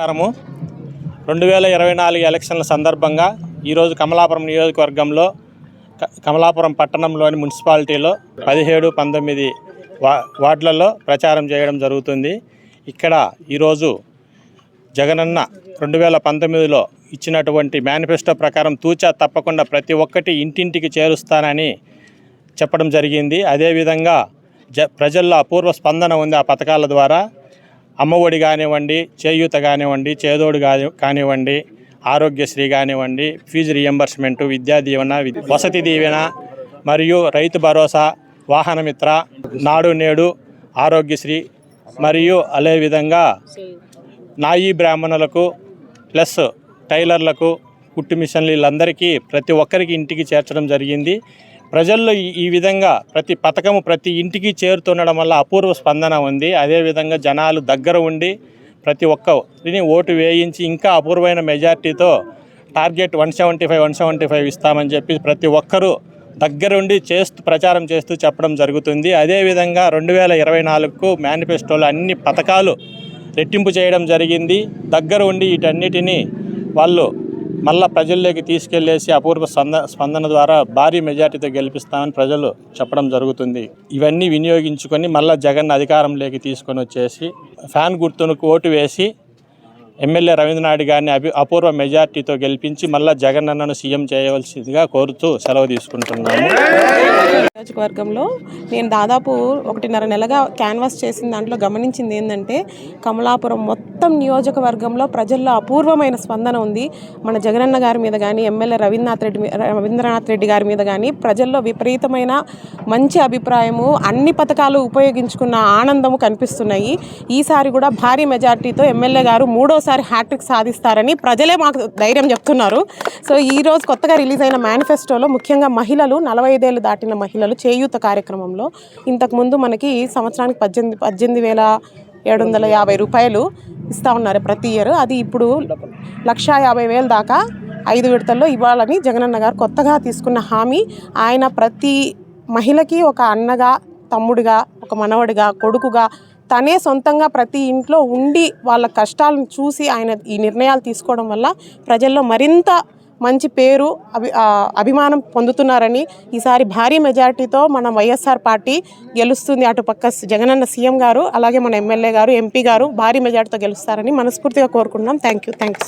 నమస్కారము రెండు వేల ఇరవై నాలుగు ఎలక్షన్ల సందర్భంగా ఈరోజు కమలాపురం నియోజకవర్గంలో క- కమలాపురం పట్టణంలోని మున్సిపాలిటీలో పదిహేడు పంతొమ్మిది వా వార్డులలో ప్రచారం చేయడం జరుగుతుంది. ఇక్కడ ఈరోజు జగనన్న రెండు వేల పంతొమ్మిదిలో ఇచ్చినటువంటి మేనిఫెస్టో ప్రకారం తూచా తప్పకుండా ప్రతి ఒక్కటి ఇంటింటికి చేరుస్తానని చెప్పడం జరిగింది. అదేవిధంగా జ ప్రజల్లో అపూర్వ స్పందన ఉంది ఆ పథకాల ద్వారా. అమ్మఒడి కానివ్వండి చేయూత కానివ్వండి చేదోడు కాని కానివ్వండి ఆరోగ్యశ్రీ కానివ్వండి ఫీజు రియంబర్స్మెంటు విద్యా దీవెన వసతి దీవెన మరియు రైతు భరోసా వాహనమిత్ర నాడు నేడు ఆరోగ్యశ్రీ మరియు అదేవిధంగా నాయి బ్రాహ్మణులకు ప్లస్ టైలర్లకు కుట్టు మిషన్లు వీళ్ళందరికీ ప్రతి ఒక్కరికి ఇంటికి చేర్చడం జరిగింది. ప్రజల్లో ఈ- విధంగా ప్రతి పథకము ప్రతి ఇంటికి చేరుతుండడం వల్ల అపూర్వ స్పందన ఉంది. అదేవిధంగా జనాలు దగ్గర ఉండి ప్రతి ఒక్కరిని ఓటు వేయించి ఇంకా అపూర్వమైన మెజార్టీతో target one seventy five one seventy five ఇస్తామని చెప్పి ప్రతి ఒక్కరూ దగ్గరుండి చేస్తూ ప్రచారం చేస్తూ చెప్పడం జరుగుతుంది. అదేవిధంగా రెండు వేల ఇరవై నాలుగుకు మేనిఫెస్టోలో అన్ని పథకాలు రెట్టింపు చేయడం జరిగింది. దగ్గర ఉండి వీటన్నిటిని వాళ్ళు మళ్ళా ప్రజల్లోకి తీసుకెళ్ళేసి అపూర్వ స్పంద స్పందన ద్వారా భారీ మెజార్టీతో గెలిపిస్తామని ప్రజలు చెప్పడం జరుగుతుంది. ఇవన్నీ వినియోగించుకొని మళ్ళా జగన్ అధికారంలోకి తీసుకొని వచ్చేసి ఫ్యాన్ గుర్తునకు ఓటు వేసి ఎమ్మెల్యే రవీంద్రనాథ్ గారిని అభి అపూర్వ మెజార్టీతో గెలిపించి మళ్ళా జగన్ అన్నను సీఎం చేయవలసిందిగా కోరుతూ సెలవు తీసుకుంటున్నాను నియోజకవర్గంలో నేను దాదాపు ఒకటిన్నర నెలగా క్యాన్వాస్ చేసిన దాంట్లో గమనించింది ఏంటంటే కమలాపురం మొత్తం నియోజకవర్గంలో ప్రజల్లో అపూర్వమైన స్పందన ఉంది. మన జగనన్న గారి మీద కానీ ఎమ్మెల్యే రవీంద్రనాథ్ రెడ్డి మీ- రవీంద్రనాథ్ రెడ్డి గారి మీద కానీ ప్రజల్లో విపరీతమైన మంచి అభిప్రాయము అన్ని పథకాలు ఉపయోగించుకున్న ఆనందము కనిపిస్తున్నాయి. ఈసారి కూడా భారీ మెజార్టీతో ఎమ్మెల్యే గారు మూడోసారి హ్యాట్రిక్ సాధిస్తారని ప్రజలే మాకు ధైర్యం చెప్తున్నారు. సో ఈరోజు కొత్తగా రిలీజ్ అయిన మేనిఫెస్టోలో ముఖ్యంగా మహిళలు నలభై ఐదేళ్ళు దాటిన మహిళలు చేయూత కార్యక్రమంలో ఇంతకుముందు మనకి సంవత్సరానికి పద్దెనిమిది పద్దెనిమిది వేల ఏడు వందల యాభై రూపాయలు ఇస్తూ ఉన్నారు ప్రతి ఇయర్. అది ఇప్పుడు లక్షా యాభై వేల దాకా ఐదు విడతల్లో ఇవ్వాలని జగనన్న గారు కొత్తగా తీసుకున్న హామీ. ఆయన ప్రతి మహిళకి ఒక అన్నగా తమ్ముడిగా ఒక మనవడిగా కొడుకుగా తనే సొంతంగా ప్రతి ఇంట్లో ఉండి వాళ్ళ కష్టాలను చూసి ఆయన ఈ నిర్ణయాలు తీసుకోవడం వల్ల ప్రజల్లో మరింత మంచి పేరు అభి అభిమానం పొందుతున్నారని ఈసారి భారీ మెజారిటీతో మన వైఎస్ఆర్ పార్టీ గెలుస్తుంది. అటుపక్క జగనన్న సీఎం గారు అలాగే మన ఎమ్మెల్యే గారు ఎంపీ గారు భారీ మెజార్టీతో గెలుస్తారని మనస్ఫూర్తిగా కోరుకుంటున్నాం. Thank you thanks